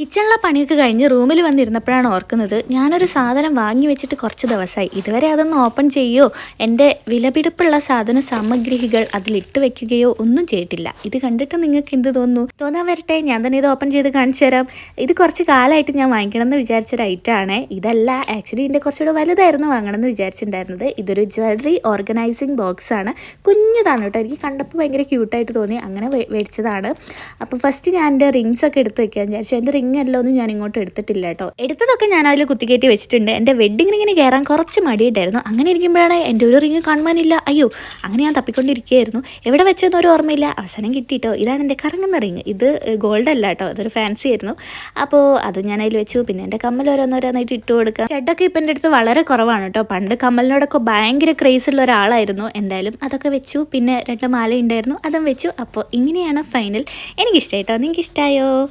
കിച്ചണിലെ പണിയൊക്കെ കഴിഞ്ഞ് റൂമിൽ വന്നിരുന്നപ്പോഴാണ് ഓർക്കുന്നത് ഞാനൊരു സാധനം വാങ്ങി വെച്ചിട്ട് കുറച്ച് ദിവസമായി ഇതുവരെ അതൊന്ന് ഓപ്പൺ ചെയ്യുകയോ എന്റെ വിലപിടിപ്പുള്ള സാധന സാമഗ്രികൾ അതിലിട്ട് വെക്കുകയോ ഒന്നും ചെയ്തിട്ടില്ല. ഇത് കണ്ടിട്ട് നിങ്ങൾക്ക് എന്ത് തോന്നുന്നു? തോന്നാൻ വരട്ടെ ഞാൻ തന്നെ ഇത് ഓപ്പൺ ചെയ്ത് കാണിച്ചു തരാം. ഇത് കുറച്ച് കാലമായിട്ട് ഞാൻ വാങ്ങിക്കണം എന്ന് വിചാരിച്ചൊരു ഐറ്റമാണ് ഇതല്ല ആക്ച്വലി എന്റെ കുറച്ചുകൂടെ വലുതായിരുന്നു വാങ്ങണം എന്ന് വിചാരിച്ചിട്ടുണ്ടായിരുന്നത്. ഇതൊരു ജ്വല്ലറി ഓർഗനൈസിങ് ബോക്സ് ആണ് കുഞ്ഞതാണ് കേട്ടോ. എനിക്ക് കണ്ടപ്പോൾ ഭയങ്കര ക്യൂട്ടായിട്ട് തോന്നി. അങ്ങനെ മേടിച്ചതാണ്. അപ്പോൾ ഫസ്റ്റ് ഞാൻ എന്റെ റിങ്സ് ഒക്കെ എടുത്ത് വെക്കാൻ വിചാരിച്ചു. എന്റെ റിങ് എല്ലാം ഒന്നും ഞാൻ ഇങ്ങോട്ട് എടുത്തിട്ടില്ല കേട്ടോ. എടുത്തതൊക്കെ ഞാൻ അതിൽ കുത്തിക്കയറ്റി വെച്ചിട്ടുണ്ട്. എന്റെ വെഡിങ് റിങ്ങിന് കയറാൻ കുറച്ച് മടിയുണ്ടായിരുന്നു. അങ്ങനെ ഇരിക്കുമ്പോഴാണ് എന്റെ ഒരു റിങ് കാണുവാനില്ല. അയ്യോ അങ്ങനെ ഞാൻ തപ്പിക്കൊണ്ടിരിക്കുകയായിരുന്നു. എവിടെ വെച്ചെന്ന് ഒരു ഓർമ്മയില്ല. അവസാനം കിട്ടിയിട്ടോ ഇതാണ് എന്റെ കറങ്ങുന്ന റിങ് ഇത് ഗോൾഡ് അല്ല കേട്ടോ. അതൊരു ഫാൻസി ആയിരുന്നു. അപ്പോൾ അത് ഞാൻ അതിൽ വെച്ചു. പിന്നെ എന്റെ കമ്മൽ ഓരോന്നോരോന്നായിട്ട് ഇട്ട് കൊടുക്കുക. ഷെഡൊക്കെ ഇപ്പം എന്റെ അടുത്ത് വളരെ കുറവാണ് കേട്ടോ. പണ്ട് കമ്മലിനോടൊക്കെ ഭയങ്കര ക്രേസ് ഉള്ള ഒരാളായിരുന്നു. എന്തായാലും അതൊക്കെ വെച്ചു. പിന്നെ രണ്ട് മാല ഉണ്ടായിരുന്നു അതും വെച്ചു. അപ്പോൾ ഇങ്ങനെയാണ് ഫൈനൽ എനിക്കിഷ്ടമായിട്ടോ നിങ്ങൾക്ക് ഇഷ്ടമായോ